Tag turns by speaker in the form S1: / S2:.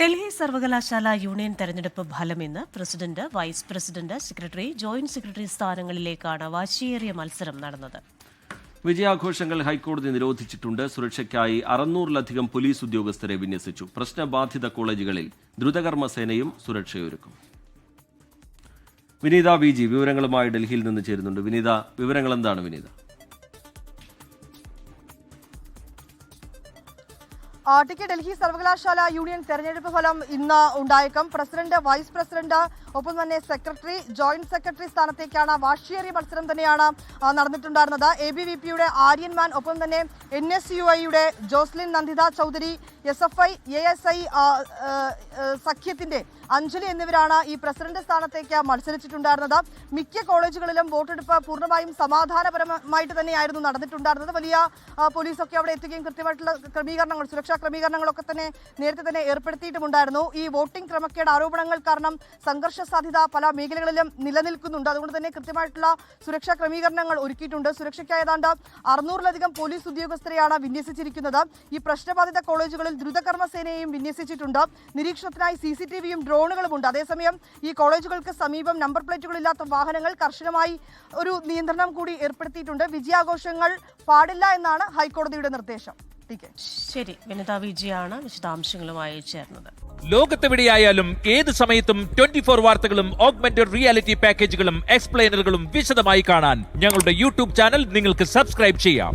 S1: ഡൽഹി സർവകലാശാല യൂണിയൻ തെരഞ്ഞെടുപ്പ് ഫലം ഇന്ന് president vice president secretary joint secretary സ്ഥാനങ്ങളിലേക്കാണ് വാശിയേറിയ മത്സരം നടന്നത്.
S2: വിജയാഘോഷങ്ങൾ ഹൈക്കോടതി നിരോധിച്ചിട്ടുണ്ട്. സുരക്ഷയ്ക്കായി അറുന്നൂറിലധികം പോലീസ് ഉദ്യോഗസ്ഥരെ വിന്യസിച്ചു. പ്രശ്നബാധിത കോളേജുകളിൽ ദ്രുതകർമ്മ സേനയും സുരക്ഷയൊരുക്കും. വിനീത വി ജി വിവരങ്ങളുമായി ഡൽഹിയിൽ നിന്ന് ചേരുന്നുണ്ട്. വിനീത വിവരങ്ങൾ എന്താണ് വിനീത?
S3: ആട്ടിക്ക് ഡൽഹി സർവകലാശാല യൂണിയൻ തെരഞ്ഞെടുപ്പ് ഫലം ഇന്ന് ഉണ്ടായേക്കും. പ്രസിഡന്റ് വൈസ് പ്രസിഡന്റ് ഒപ്പം തന്നെ സെക്രട്ടറി ജോയിന്റ് സെക്രട്ടറി സ്ഥാനത്തേക്കാണ് വാശിയേറിയ മത്സരം തന്നെയാണ് നടന്നിട്ടുണ്ടായിരുന്നത്. എ ബി വി പിയുടെ ആര്യൻമാൻ ഒപ്പം തന്നെ എൻ എസ് യു ഐയുടെ Joslin Nanditha Chowdhury S F I A S I സഖ്യത്തിന്റെ അഞ്ജലി എന്നിവരാണ് ഈ പ്രസിഡന്റ് സ്ഥാനത്തേക്ക് മത്സരിച്ചിട്ടുണ്ടായിരുന്നത്. മിക്ക കോളേജുകളിലും വോട്ടെടുപ്പ് പൂർണമായും സമാധാനപരമായിട്ട് തന്നെയായിരുന്നു നടന്നിട്ടുണ്ടായിരുന്നത്. വലിയ പോലീസൊക്കെ അവിടെ എത്തുകയും കൃത്യമായിട്ടുള്ള ക്രമീകരണങ്ങൾ സുരക്ഷാ ക്രമീകരണങ്ങളൊക്കെ തന്നെ നേരത്തെ തന്നെ ഏർപ്പെടുത്തിയിട്ടുമുണ്ടായിരുന്നു. ഈ വോട്ടിംഗ് ക്രമക്കേട് ആരോപണങ്ങൾ കാരണം സംഘർഷ സാധ്യത പല മേഖലകളിലും നിലനിൽക്കുന്നുണ്ട്. അതുകൊണ്ട് തന്നെ കൃത്യമായിട്ടുള്ള സുരക്ഷാ ക്രമീകരണങ്ങൾ ഒരുക്കിയിട്ടുണ്ട്. സുരക്ഷയ്ക്കായതാണ്ട് അറുന്നൂറിലധികം പോലീസ് ഉദ്യോഗസ്ഥരെയാണ് വിന്യസിച്ചിരിക്കുന്നത്. ഈ പ്രശ്നബാധിത കോളേജുകളിൽ ദ്രുതകർമ്മ സേനയെയും വിന്യസിച്ചിട്ടുണ്ട്. നിരീക്ഷണത്തിനായി സി സി ടി വിയും ഡ്രോണുകളുമുണ്ട്. അതേസമയം ഈ കോളേജുകൾക്ക് സമീപം നമ്പർ പ്ലേറ്റുകളില്ലാത്ത വാഹനങ്ങൾ കർശനമായി ഒരു നിയന്ത്രണം കൂടി ഏർപ്പെടുത്തിയിട്ടുണ്ട്. വിജയാഘോഷങ്ങൾ പാടില്ല എന്നാണ് ഹൈക്കോടതിയുടെ നിർദ്ദേശം.
S1: ശരി വിനിത വി ജിയാണ് വിശദാംശങ്ങളുമായി ചേർന്നത്
S4: ലോകത്തെവിടെയായാലും ഏത് സമയത്തും ട്വന്റി ഫോർ വാർത്തകളും ഓഗ്മെന്റഡ് റിയാലിറ്റി പാക്കേജുകളും എക്സ്പ്ലെയിനറുകളും വിശദമായി കാണാൻ ഞങ്ങളുടെ യൂട്യൂബ് ചാനൽ നിങ്ങൾക്ക് സബ്സ്ക്രൈബ് ചെയ്യാം.